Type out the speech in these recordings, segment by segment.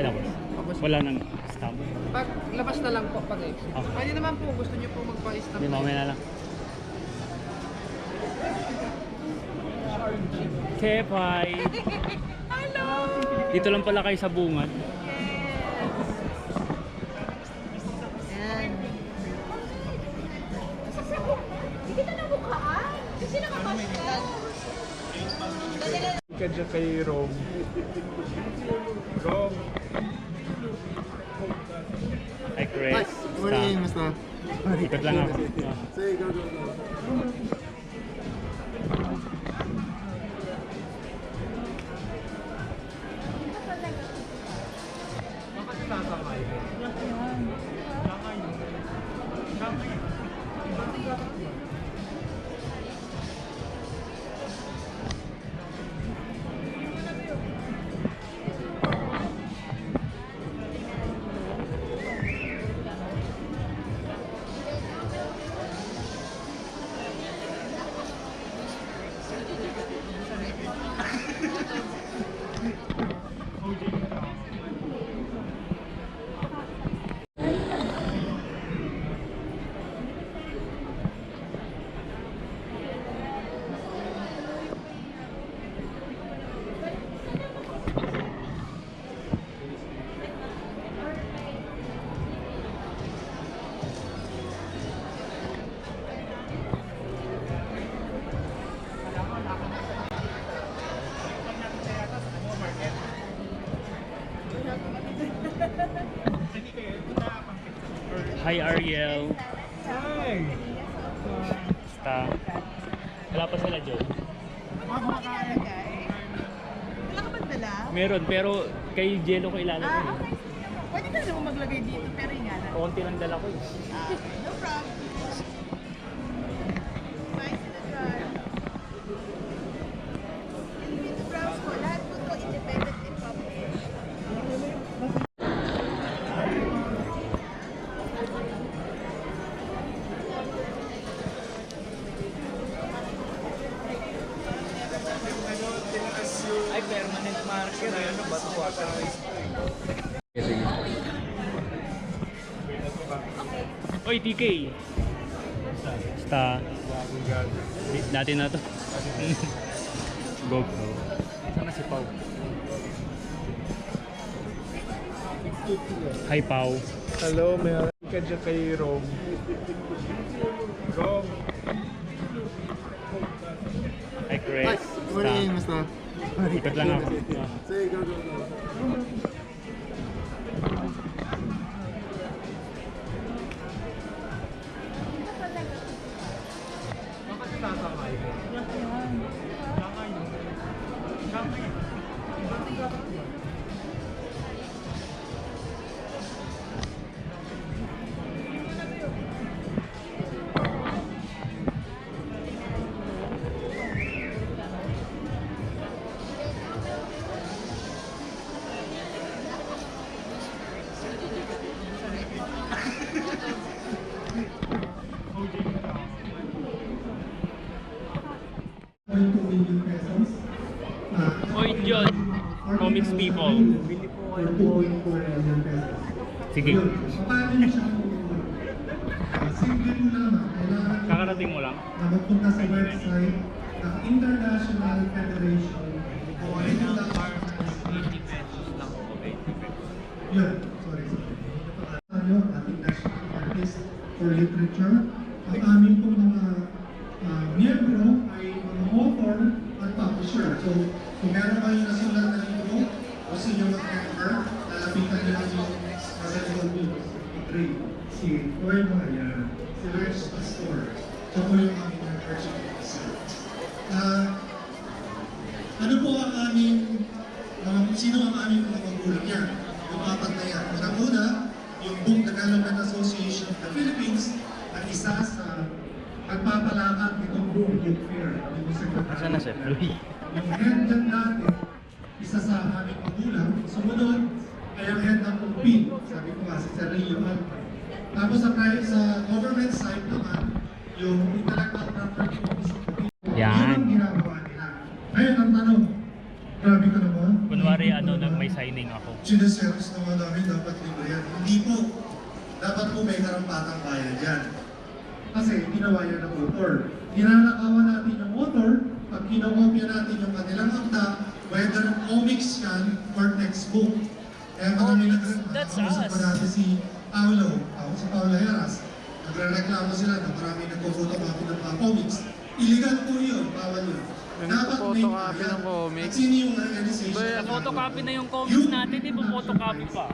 na boss. Tapos, Wala nang stamp. pag labas na lang po pag eh. Okay. Pwede naman po, gusto niyo po magpa-stop. Hindi, mamaya na lang. Kepay! Hello! Dito lang pala kayo sa bungad. Ka dyan kay Rom. Rom. Hi Chris. Morning, Musta? Ikot lang ako. Sige, go, go, go. Hi Ariel. Hi! Basta. Wala pa sila dyan. Wala ka bang dala? Meron, pero kay Jello ko ilalagay. Ah, okay. Pwede ka naman maglagay dito, pero lang. Konti lang dala ko eh. Ah, no problem. 80k. Basta, natin na to. Go. Sana si Pau. Hi Pau. Hello, meron ka dyan kay Rome. Rome. Hi Chris. Hi, morning, Basta. Ikot lang ako. Sige, go, go, go. Comics people. Sige. Kakarating mo lang. na magpunta sa website ng International Federation o Regular Yun, sorry, sorry. Tayo, ating national artist for literature. Ang aming pong mga ah, miyembro ay mga author at publisher. So, kung meron kayo nasulat na libro, o sa inyo mag-member, lalapitan nyo lang yung Marcelo News, i-trade, si Roy Maria, si Rex Pastor. Siya po yung aming membership officer. Ah, ano po ang aming, mga, sino ang aming mga magulang yan? Yung apat na yan. Unang-una, yung Book Development Association of the Philippines ang isa sa nagpapalakad nitong Book Book Fair. Asa na si Floyd? Yung head dyan dati, isa sa aming magulang. Sumunod, ay ang head ng UPIN. Sabi ko nga, si Sir Rio Alpa. Tapos sa, sa government side naman, yung intellectual property office of the Philippines. Yan. Yun ang ginagawa nila. Ngayon, ang tanong, Grabe ka naman. Kunwari ano, nag may signing ako. Sineservice naman namin dapat libre yan. Hindi po. Dapat po may karampatang bayad yan. Kasi ginawa yan ng author. Ninanakawan natin yung author, pag kinokopya natin yung kanilang akta, whether comics yan or textbook. Kaya kami nag that's nakausap us. pa natin si Paolo, ako si Paolo Heras. Nagre-reklamo sila na marami nagpo-photocopy ng mga comics. Illegal po yun, bawal yun. Dapat may Nagpo-photocopy ng comics? At sino yung organization? Na- Photocopy na yung comics natin, di ba photocopy pa?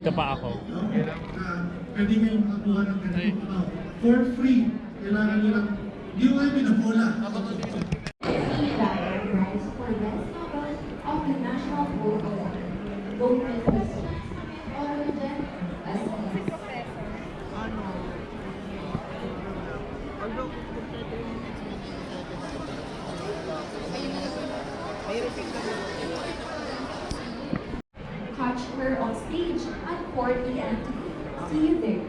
Ito pa ako. Pwede kayong makakuha ng ganito. For free. Kailangan nyo lang. Hindi ko kayo pinabola. Catch her on stage at 4 p.m. today. See you there.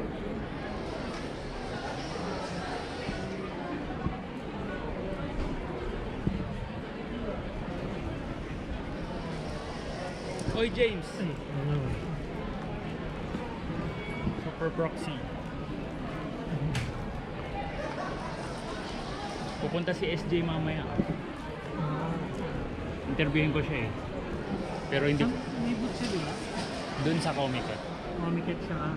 Oy, James. Hmm. Super proxy. Pupunta si SJ mamaya. Interviewin ko siya eh. Pero hindi May boot siya, di ba? doon sa Comic Con. Comiket siya. ah.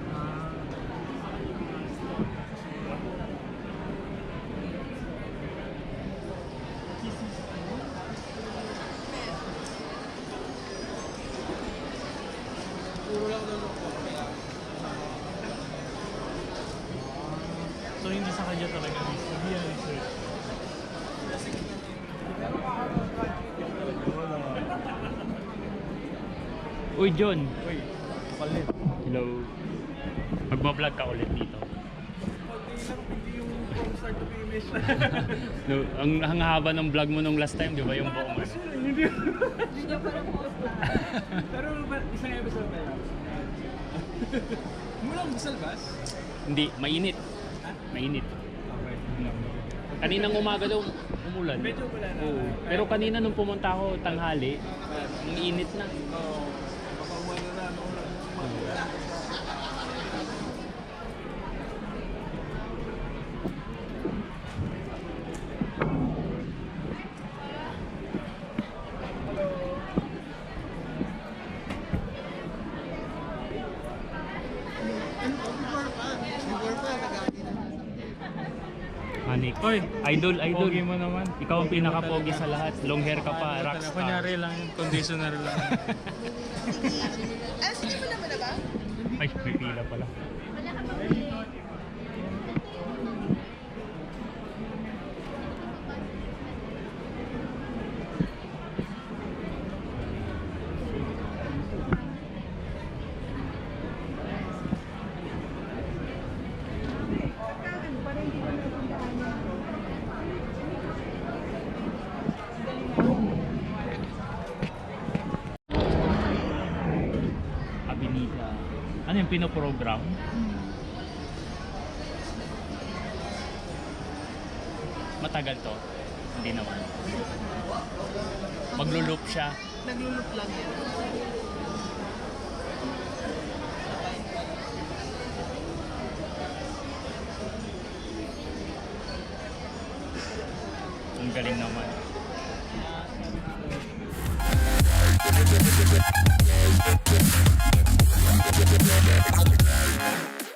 So hindi sa kanya talaga. Hindi yan research. Uy, John. Uy, palit. Hello. Magbablog ka ulit dito. Hindi yung from start to finish. No, ang, ang haba ng vlog mo nung last time, di ba? Yung buong ano. Hindi. Pero ba, isang episode na yun? Mula mo sa labas? Hindi, mainit. Mainit. Okay. Kaninang umaga daw umulan. Medyo wala na. Oo. Pero kanina nung pumunta ako tanghali, ang init na. Oo. Baka umano na, ano na. umano na. Manik. Oy, idol, idol. Pogi mo naman. Ikaw ang pinaka-pogi sa lahat. Long hair ka pa, rockstar. Kunyari lang yun, conditioner lang. Sige mo naman na ba? Ay, pipila pala. Abilita. Ano yung pinoprogram? Matagal to? Hindi naman. Maglo-loop siya. Naglulup lang yan. Ang galing naman.